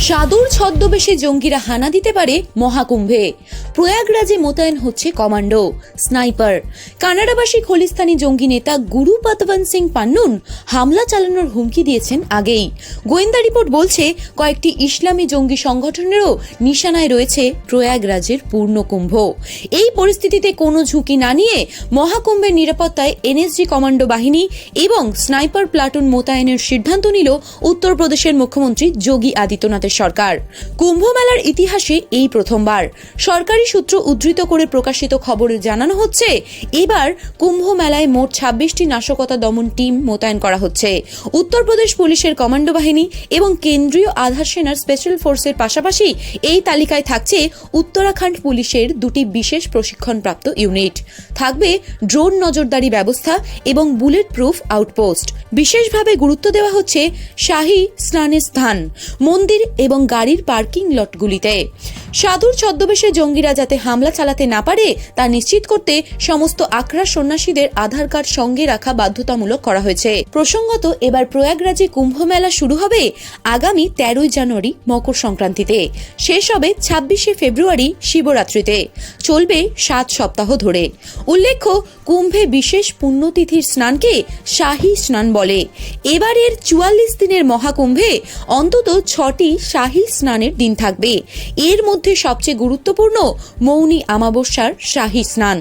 সাধুর ছদ্মবেশে জঙ্গিরা হানা দিতে পারে মহাকুম্ভে। প্রয়াগরাজে মোতায়েন হচ্ছে কমান্ডো, স্নাইপার। কানাডাবাসী খলিস্তানি জঙ্গি নেতা গুরু পাতবান সিং পান্নুন হামলা চালানোর হুমকি দিয়েছেন আগেই। গোয়েন্দা রিপোর্ট বলছে, কয়েকটি ইসলামী জঙ্গি সংগঠনেরও নিশানায় রয়েছে প্রয়াগরাজের পূর্ণকুম্ভ। এই পরিস্থিতিতে কোনো ঝুঁকি না নিয়ে মহাকুম্ভের নিরাপত্তায় এনএসজি কমান্ডো বাহিনী এবং স্নাইপার প্লাটুন মোতায়েনের সিদ্ধান্ত নিল উত্তরপ্রদেশের মুখ্যমন্ত্রী যোগী আদিত্যনাথের সরকার। কুম্ভ মেলার ইতিহাসে এই প্রথমবার। সরকারি সূত্র উদ্ধৃত করে প্রকাশিত খবরে জানানো হচ্ছে, এবার কুম্ভ মেলায় মোট ছাব্বিশটি নাশকতা দমন টিম মোতায়েন করা হচ্ছে। উত্তরপ্রদেশ পুলিশের কমান্ডো বাহিনী এবং কেন্দ্রীয় আধার সেনার স্পেশাল ফোর্সের পাশাপাশি এই তালিকায় থাকছে উত্তরাখণ্ড পুলিশের দুটি বিশেষ প্রশিক্ষণপ্রাপ্ত ইউনিট। থাকবে ড্রোন নজরদারি ব্যবস্থা এবং বুলেট প্রুফ আউটপোস্ট। বিশেষভাবে গুরুত্ব দেওয়া হচ্ছে শাহী স্নানের স্থান মন্দির এবং গাড়ির পার্কিং লটগুলিতে। সাধুর ছদ্মবেশে জঙ্গিরা যাতে হামলা চালাতে না পারে, তা নিশ্চিত করতে সমস্ত আখড়া সন্ন্যাসীদের আধার কার্ড সঙ্গে রাখা বাধ্যতামূলক করা হয়েছে। প্রসঙ্গত, এবার প্রয়াগরাজে কুম্ভ মেলা শুরু হবে আগামী তেরোই জানুয়ারি মকর সংক্রান্তিতে। শেষ হবে ছাব্বিশে ফেব্রুয়ারি শিবরাত্রিতে। চলবে সাত সপ্তাহ ধরে। উল্লেখ্য, কুম্ভে বিশেষ পুণ্যতিথির স্নানকে শাহী স্নান বলে। এবারের চুয়াল্লিশ দিনের মহাকুম্ভে অন্তত ছটি শাহী স্নানের দিন থাকবে। এর মধ্যে সবচেয়ে গুরুত্বপূর্ণ মৌনী আমাবস্যার শাহী স্নান।